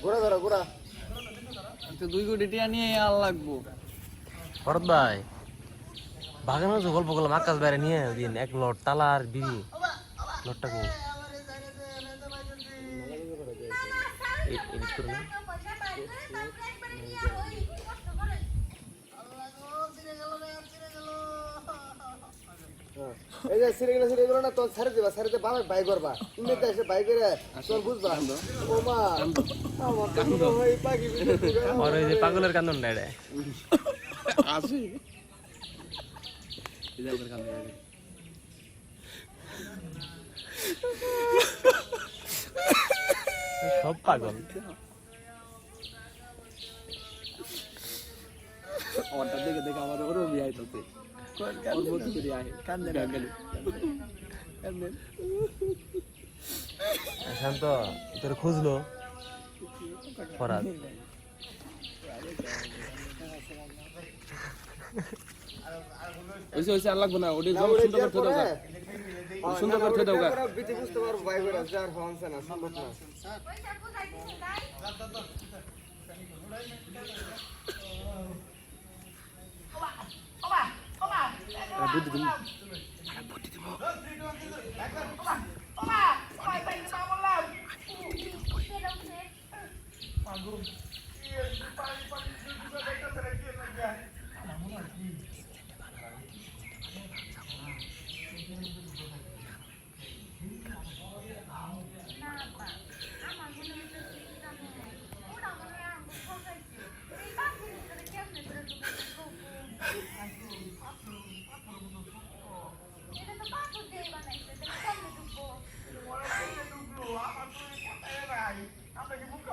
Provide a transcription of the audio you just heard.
ঘোরা ধরা ঘোরা তো দুই কোটি টিয়া নিয়ে আর লাগবো ভরত ভাই বাগানে যে গল্প করলাম আকাশ বাইরে নিয়ে দিন এক লট তালা আর বিড়ি লটটা কো এডিট করে না হ্যাঁ। এই যে সিরে গেলে সিরে গেলো না তোর ছেড়ে দিবা ছেড়ে দিয়ে বাবা বাই করবা। তুমি তো এসে বাই করে তোর বুঝবা। ও মা আমার তো পাখি বিলে দিবে। আর ওই যে পাগলের কান্দন না এটা আসি। সব পাগল। অর্ডার দেখে দেখে আমাদের ওরও বিয়ে আইতাছে শান্ত তোর খুঁজলো? ফরাদ। ওইসে ওইসে আর লাগবো না ওটা সুন্দর বুঝতে পারব করে আর হচ্ছে না, সম্ভব না। ಬುದ್ಧಿ ತಿಮ್ಮ ಬುದ್ಧಿ ತಿಮ್ಮ ಪಾಗು ಪಾಗು I'm like, you've